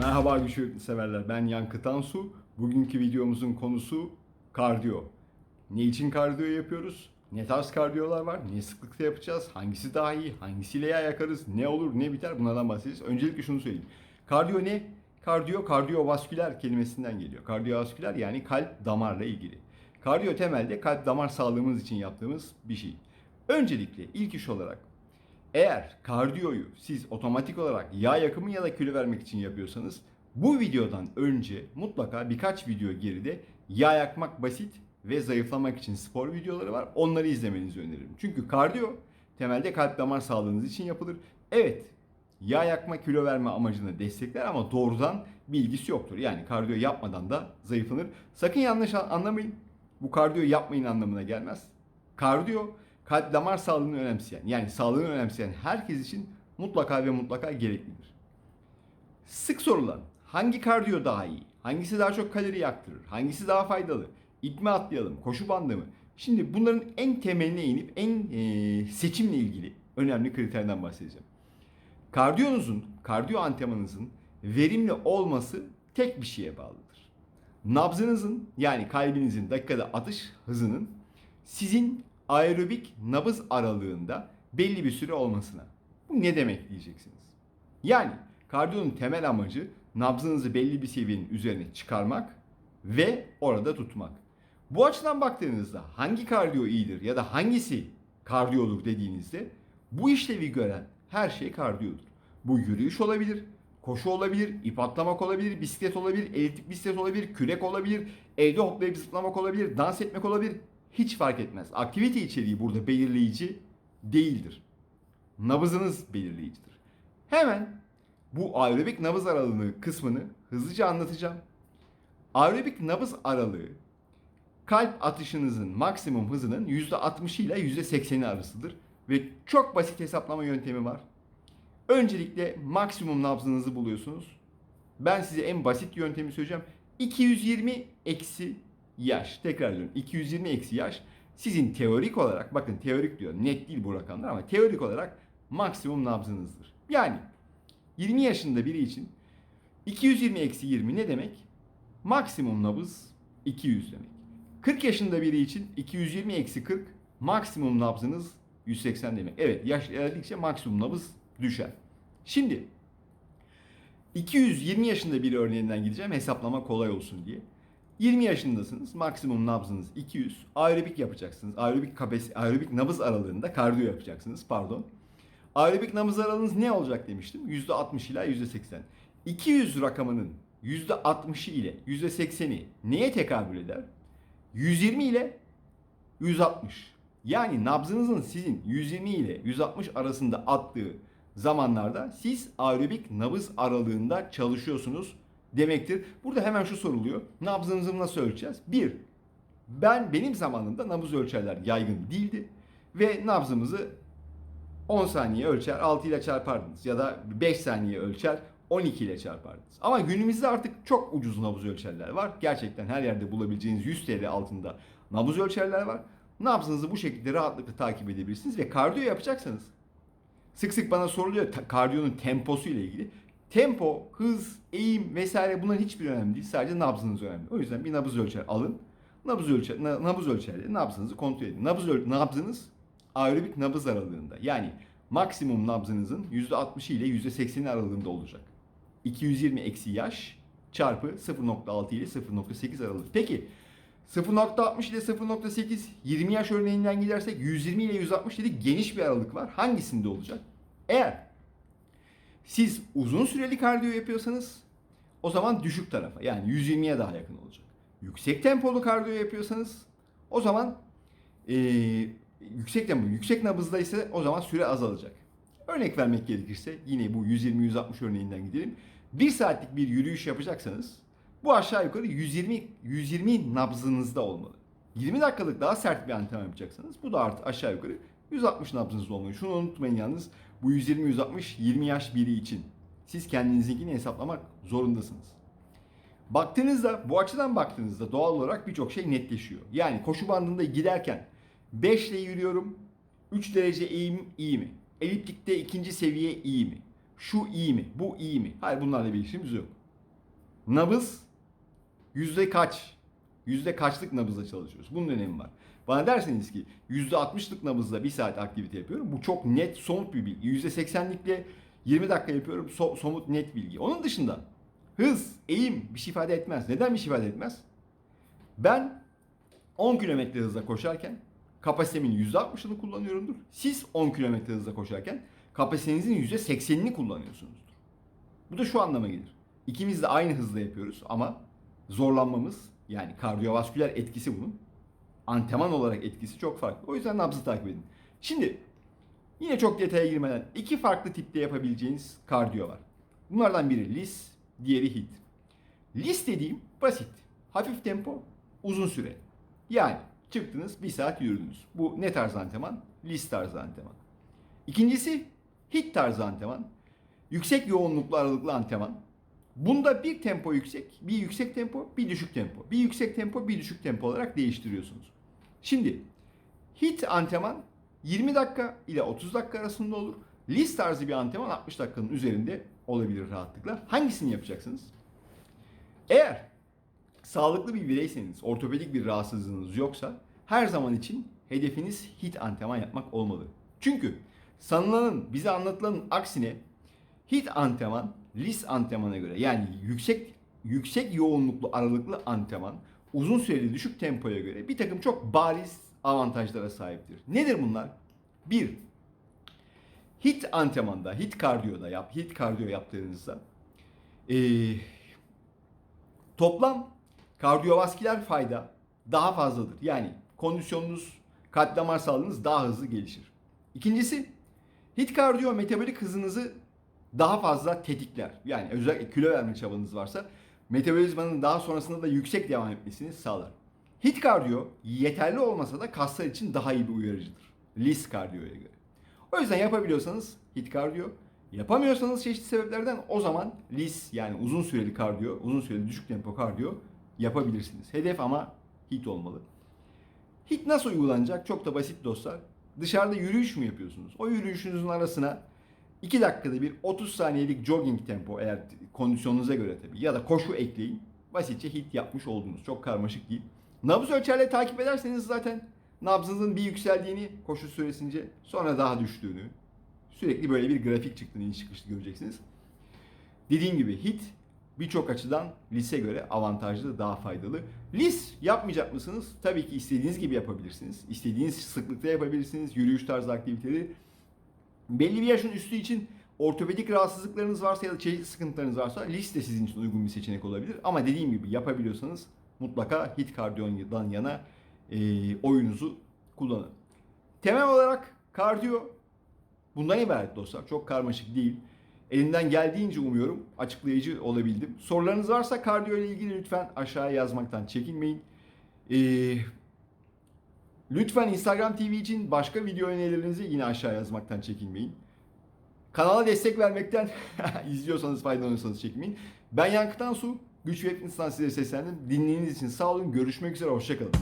Merhaba güçlü severler. Ben Yankı Tansu. Bugünkü videomuzun konusu kardiyo. Ne için kardiyo yapıyoruz? Ne tarz kardiyolar var? Ne sıklıkta yapacağız? Hangisi daha iyi? Hangisiyle yağ yakarız? Ne olur ne biter? Bunlardan bahsedeceğiz. Öncelikle şunu söyleyeyim. Kardiyo ne? Kardiyo, kardiyovasküler kelimesinden geliyor. Kardiyovasküler yani kalp damarla ilgili. Kardiyo temelde kalp damar sağlığımız için yaptığımız bir şey. Öncelikle ilk iş olarak eğer kardiyoyu siz otomatik olarak yağ yakımı ya da kilo vermek için yapıyorsanız bu videodan önce mutlaka birkaç video geride yağ yakmak basit ve zayıflamak için spor videoları var. Onları izlemenizi öneririm. Çünkü kardiyo temelde kalp damar sağlığınız için yapılır. Evet yağ yakma kilo verme amacını destekler ama doğrudan bir ilgisi yoktur. Yani kardiyo yapmadan da zayıflanır. Sakın yanlış anlamayın. Bu kardiyo yapmayın anlamına gelmez. Kardiyo kalp damar sağlığını önemseyen yani sağlığını önemseyen herkes için mutlaka ve mutlaka gereklidir. Sık sorulan hangi kardiyo daha iyi? Hangisi daha çok kalori yaktırır? Hangisi daha faydalı? İp mi atlayalım? Koşu bandı mı? Şimdi bunların en temeline inip en e, seçimle ilgili önemli kriterden bahsedeceğim. Kardiyonuzun, kardiyo antrenmanınızın verimli olması tek bir şeye bağlıdır. Nabzınızın yani kalbinizin dakikada atış hızının sizin aerobik nabız aralığında belli bir süre olmasına. Bu ne demek diyeceksiniz. Yani kardiyonun temel amacı nabzınızı belli bir seviyenin üzerine çıkarmak ve orada tutmak. Bu açıdan baktığınızda hangi kardiyo iyidir ya da hangisi kardiyoluk dediğinizde bu işlevi gören her şey kardiyodur. Bu yürüyüş olabilir, koşu olabilir, ip atlamak olabilir, bisiklet olabilir, eliptik bisiklet olabilir, kürek olabilir, evde hoplayıp zıplamak olabilir, dans etmek olabilir. Hiç fark etmez. Aktivite içeriği burada belirleyici değildir. Nabızınız belirleyicidir. Hemen bu aerobik nabız aralığı kısmını hızlıca anlatacağım. Aerobik nabız aralığı kalp atışınızın maksimum hızının %60 ile %80'i arasıdır ve çok basit hesaplama yöntemi var. Öncelikle maksimum nabzınızı buluyorsunuz. Ben size en basit yöntemi söyleyeceğim. 220 eksi yaş. Tekrar ediyorum. 220 eksi yaş sizin teorik olarak bakın teorik diyor. Net değil bu rakamlar ama teorik olarak maksimum nabzınızdır. Yani 20 yaşında biri için 220 eksi 20 ne demek? Maksimum nabız 200 demek. 40 yaşında biri için 220 eksi 40 maksimum nabzınız 180 demek. Evet yaş ilerledikçe maksimum nabız düşer. Şimdi 220 yaşında biri örneğinden gideceğim hesaplama kolay olsun diye. 20 yaşındasınız. Maksimum nabzınız 200. Aerobik yapacaksınız. Aerobik kapasite, aerobik nabız aralığında kardiyo yapacaksınız. Pardon. Aerobik nabız aralığınız ne olacak demiştim? %60 ila %80. 200 rakamının %60'ı ile %80'i neye tekabül eder? 120 ile 160. Yani nabzınızın sizin 120 ile 160 arasında attığı zamanlarda siz aerobik nabız aralığında çalışıyorsunuz demektir. Burada hemen şu soruluyor. Nabzınızı nasıl ölçeceğiz? Bir, ben benim zamanımda nabız ölçerler yaygın değildi ve nabzımızı 10 saniye ölçer 6 ile çarpardınız ya da 5 saniye ölçer 12 ile çarpardınız. Ama günümüzde artık çok ucuz nabız ölçerler var. Gerçekten her yerde bulabileceğiniz 100 TL altında nabız ölçerler var. Nabzınızı bu şekilde rahatlıkla takip edebilirsiniz ve kardiyo yapacaksanız sık sık bana soruluyor kardiyonun temposu ile ilgili. Tempo, hız, eğim vesaire bunların hiçbir önemli değil. Sadece nabzınız önemli. O yüzden bir nabız ölçer alın. Nabız ölçer, na- nabız ölçerle nabzınızı kontrol edin. Nabız öl- nabzınız aerobik nabız aralığında. Yani maksimum nabzınızın %60 ile %80 aralığında olacak. 220 eksi yaş çarpı 0.6 ile 0.8 aralığı. Peki 0.60 ile 0.8 20 yaş örneğinden gidersek 120 ile 160 dedik geniş bir aralık var. Hangisinde olacak? Eğer siz uzun süreli kardiyo yapıyorsanız o zaman düşük tarafa yani 120'ye daha yakın olacak. Yüksek tempolu kardiyo yapıyorsanız o zaman eee, yüksek tempo, yüksek nabızda ise o zaman süre azalacak. Örnek vermek gerekirse yine bu 120-160 örneğinden gidelim. 1 saatlik bir yürüyüş yapacaksanız bu aşağı yukarı 120 120 nabzınızda olmalı. 20 dakikalık daha sert bir antrenman yapacaksanız bu da artı aşağı yukarı 160 nabzınızda olmalı. Şunu unutmayın yalnız bu 120-160 20 yaş biri için. Siz kendinizinkini hesaplamak zorundasınız. Baktığınızda bu açıdan baktığınızda doğal olarak birçok şey netleşiyor. Yani koşu bandında giderken 5 ile yürüyorum. 3 derece eğim iyi mi? Eliptikte ikinci seviye iyi mi? Şu iyi mi? Bu iyi mi? Hayır bunlarla bir işimiz yok. Nabız yüzde kaç? Yüzde kaçlık nabızla çalışıyoruz? Bunun önemi var. Bana derseniz ki yüzde altmışlık nabızla bir saat aktivite yapıyorum. Bu çok net, somut bir bilgi. Yüzde seksenlikle 20 dakika yapıyorum. So- somut, net bilgi. Onun dışında hız, eğim bir şey ifade etmez. Neden bir şey ifade etmez? Ben 10 kilometre hızla koşarken kapasitemin %60'ını kullanıyorumdur. Siz 10 kilometre hızla koşarken kapasitenizin %80'ini kullanıyorsunuzdur. Bu da şu anlama gelir. İkimiz de aynı hızla yapıyoruz ama zorlanmamız yani kardiyovasküler etkisi bunun. Antrenman olarak etkisi çok farklı. O yüzden nabzı takip edin. Şimdi yine çok detaya girmeden iki farklı tipte yapabileceğiniz kardiyo var. Bunlardan biri LIS, diğeri HIIT. LIS dediğim basit. Hafif tempo, uzun süre. Yani çıktınız bir saat yürüdünüz. Bu ne tarz antrenman? LIS tarzı antrenman. İkincisi HIIT tarzı antrenman. Yüksek yoğunluklu aralıklı antrenman. Bunda bir tempo yüksek, bir yüksek tempo, bir düşük tempo. Bir yüksek tempo, bir düşük tempo olarak değiştiriyorsunuz. Şimdi HIIT antrenman 20 dakika ile 30 dakika arasında olur. LIS tarzı bir antrenman 60 dakikanın üzerinde olabilir rahatlıkla. Hangisini yapacaksınız? Eğer sağlıklı bir bireyseniz, ortopedik bir rahatsızlığınız yoksa her zaman için hedefiniz HIIT antrenman yapmak olmalı. Çünkü sanılanın, bize anlatılanın aksine HIIT antrenman LIS antrenmana göre yani yüksek yüksek yoğunluklu aralıklı antrenman uzun süreli düşük tempoya göre bir takım çok bariz avantajlara sahiptir. Nedir bunlar? Bir, HIIT antrenmanda, HIIT kardiyoda yap, HIIT kardiyo yaptığınızda eee, toplam kardiyovasküler fayda daha fazladır. Yani kondisyonunuz, kalp damar sağlığınız daha hızlı gelişir. İkincisi, HIIT kardiyo metabolik hızınızı daha fazla tetikler. Yani özellikle kilo verme çabanız varsa metabolizmanın daha sonrasında da yüksek devam etmesini sağlar. HIIT kardiyo yeterli olmasa da kaslar için daha iyi bir uyarıcıdır. LIS kardiyoya göre. O yüzden yapabiliyorsanız HIIT kardiyo, yapamıyorsanız çeşitli sebeplerden o zaman LIS yani uzun süreli kardiyo, uzun süreli düşük tempo kardiyo yapabilirsiniz. Hedef ama HIIT olmalı. HIIT nasıl uygulanacak? Çok da basit dostlar. Dışarıda yürüyüş mü yapıyorsunuz? O yürüyüşünüzün arasına 2 dakikada bir 30 saniyelik jogging tempo eğer kondisyonunuza göre tabii ya da koşu ekleyin. Basitçe hit yapmış oldunuz. Çok karmaşık değil. Nabız ölçerle takip ederseniz zaten nabzınızın bir yükseldiğini koşu süresince sonra daha düştüğünü sürekli böyle bir grafik çıktığını iniş çıkışlı göreceksiniz. Dediğim gibi hit birçok açıdan lise göre avantajlı, daha faydalı. Lis yapmayacak mısınız? Tabii ki istediğiniz gibi yapabilirsiniz. İstediğiniz sıklıkta yapabilirsiniz. Yürüyüş tarzı aktiviteleri belli bir yaşın üstü için ortopedik rahatsızlıklarınız varsa ya da çeşitli sıkıntılarınız varsa liste sizin için uygun bir seçenek olabilir. Ama dediğim gibi yapabiliyorsanız mutlaka hit kardiyondan yana e, oyunuzu kullanın. Temel olarak kardiyo bundan ibaret dostlar. Çok karmaşık değil. Elimden geldiğince umuyorum açıklayıcı olabildim. Sorularınız varsa kardiyo ile ilgili lütfen aşağıya yazmaktan çekinmeyin. Ee, Lütfen Instagram TV için başka video önerilerinizi yine aşağı yazmaktan çekinmeyin. Kanala destek vermekten izliyorsanız faydalanıyorsanız çekinmeyin. Ben Yankı Tansu. Güç ve Fitness'tan size seslendim. Dinlediğiniz için sağ olun. Görüşmek üzere. Hoşçakalın.